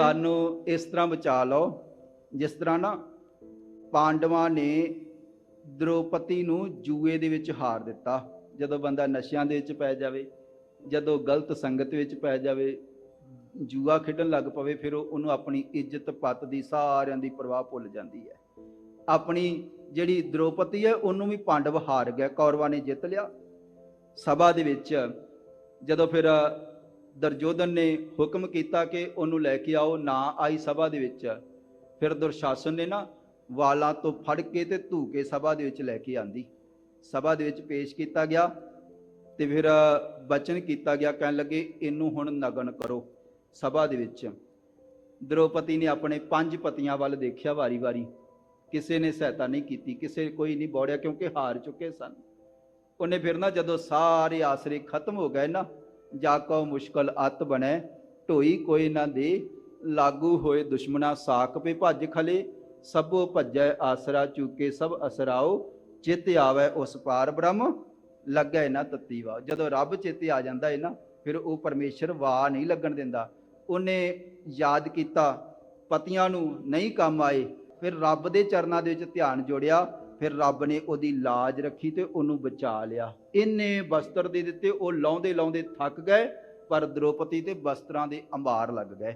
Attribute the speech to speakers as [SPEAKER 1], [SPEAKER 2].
[SPEAKER 1] ਸਾਨੂੰ ਇਸ ਤਰ੍ਹਾਂ ਬਚਾ ਲਓ, ਜਿਸ ਤਰ੍ਹਾਂ ਨਾ ਪਾਂਡਵਾਂ ਨੇ ਦ੍ਰੋਪਦੀ ਨੂੰ ਜੂਏ ਦੇ ਵਿੱਚ ਹਾਰ ਦਿੱਤਾ। ਜਦੋਂ ਬੰਦਾ ਨਸ਼ਿਆਂ ਦੇ ਵਿੱਚ ਪੈ ਜਾਵੇ, ਜਦੋਂ ਗਲਤ ਸੰਗਤ ਵਿੱਚ ਪੈ ਜਾਵੇ, ਜੂਆ ਖੇਡਣ ਲੱਗ ਪਵੇ, ਫਿਰ ਉਹਨੂੰ ਆਪਣੀ ਇੱਜ਼ਤ ਪੱਤ ਦੀ ਸਾਰਿਆਂ ਦੀ ਪਰਵਾਹ ਭੁੱਲ ਜਾਂਦੀ ਹੈ। ਆਪਣੀ ਜਿਹੜੀ ਦ੍ਰੋਪਦੀ ਹੈ, ਉਹਨੂੰ ਵੀ ਪਾਂਡਵ ਹਾਰ ਗਿਆ, ਕੌਰਵਾਂ ਨੇ ਜਿੱਤ ਲਿਆ। ਸਭਾ ਦੇ ਵਿੱਚ ਜਦੋਂ ਫਿਰ ਦਰਜੋਧਨ ਨੇ ਹੁਕਮ ਕੀਤਾ ਕਿ ਉਹਨੂੰ ਲੈ ਕੇ ਆਓ, ਨਾ ਆਈ ਸਭਾ ਦੇ ਵਿੱਚ। ਫਿਰ ਦੁਰਸ਼ਾਸਨ ਨੇ ਨਾ ਵਾਲਾਂ ਤੋਂ ਫੜ ਕੇ ਤੇ ਧੂ ਕੇ ਸਭਾ ਦੇ ਵਿੱਚ ਲੈ ਕੇ ਆਂਦੀ। ਸਭਾ ਦੇ ਵਿੱਚ ਪੇਸ਼ ਕੀਤਾ ਗਿਆ ਤੇ ਫਿਰ ਬਚਨ ਕੀਤਾ ਗਿਆ, ਕਹਿਣ ਲੱਗੇ, ਇਹਨੂੰ ਹੁਣ ਨਗਨ ਕਰੋ ਸਭਾ ਦੇ ਵਿੱਚ। ਦ੍ਰੋਪਦੀ ਨੇ ਆਪਣੇ ਪੰਜ ਪਤੀਆਂ ਵੱਲ ਦੇਖਿਆ ਵਾਰੀ-ਵਾਰੀ ਕਿਸੇ ਨੇ ਸਹਾਇਤਾ ਨਹੀਂ ਕੀਤੀ, ਕਿਸੇ ਕੋਈ ਨਹੀਂ ਬੋੜਿਆ ਕਿਉਂਕਿ ਹਾਰ ਚੁੱਕੇ ਸਨ। ਉਹਨੇ ਫਿਰ ਨਾ ਜਦੋਂ ਸਾਰੇ ਆਸਰੇ ਖਤਮ ਹੋ ਗਏ ਨਾ ਜਾ ਕੋ ਮੁਸ਼ਕਲ ਅਤ ਬਣੈ, ਢੋਈ ਕੋਈ ਨਾ ਦੇ, ਲਾਗੂ ਹੋਏ ਦੁਸ਼ਮਨਾ ਸਾਕ ਪੇ ਭੱਜ ਖਲੇ, ਸਭੋ ਭੱਜੈ ਆਸਰਾ ਚੂਕੇ, ਸਭ ਅਸਰਾਓ, ਚਿਤ ਆਵੈ ਉਸ ਪਾਰ ਬ੍ਰਹਮ, ਲੱਗੈ ਨਾ ਤਤੀ ਜਦੋਂ ਰੱਬ ਚੇਤੇ ਆ ਜਾਂਦਾ ਹੈ ਨਾ, ਫਿਰ ਉਹ ਪਰਮੇਸ਼ਰ ਵਾ ਨਹੀਂ ਲੱਗਣ ਦਿੰਦਾ। ਉਹਨੇ ਯਾਦ ਕੀਤਾ, ਪਤੀਆਂ ਨੂੰ ਨਹੀਂ ਕੰਮ ਆਏ, ਫਿਰ ਰੱਬ ਦੇ ਚਰਨਾਂ ਦੇ ਵਿੱਚ ਧਿਆਨ ਜੋੜਿਆ ਫਿਰ ਰੱਬ ਨੇ ਉਹਦੀ ਲਾਜ ਰੱਖੀ ਤੇ ਉਹਨੂੰ ਬਚਾ ਲਿਆ। ਇੰਨੇ ਬਸਤਰ ਦੇ ਦਿੱਤੇ, ਉਹ ਲਾਉਂਦੇ ਲਾਉਂਦੇ ਥੱਕ ਗਏ, ਪਰ ਦ੍ਰੋਪਦੀ ਤੇ ਬਸਤਰਾਂ ਦੇ ਅੰਬਾਰ ਲੱਗ ਗਏ।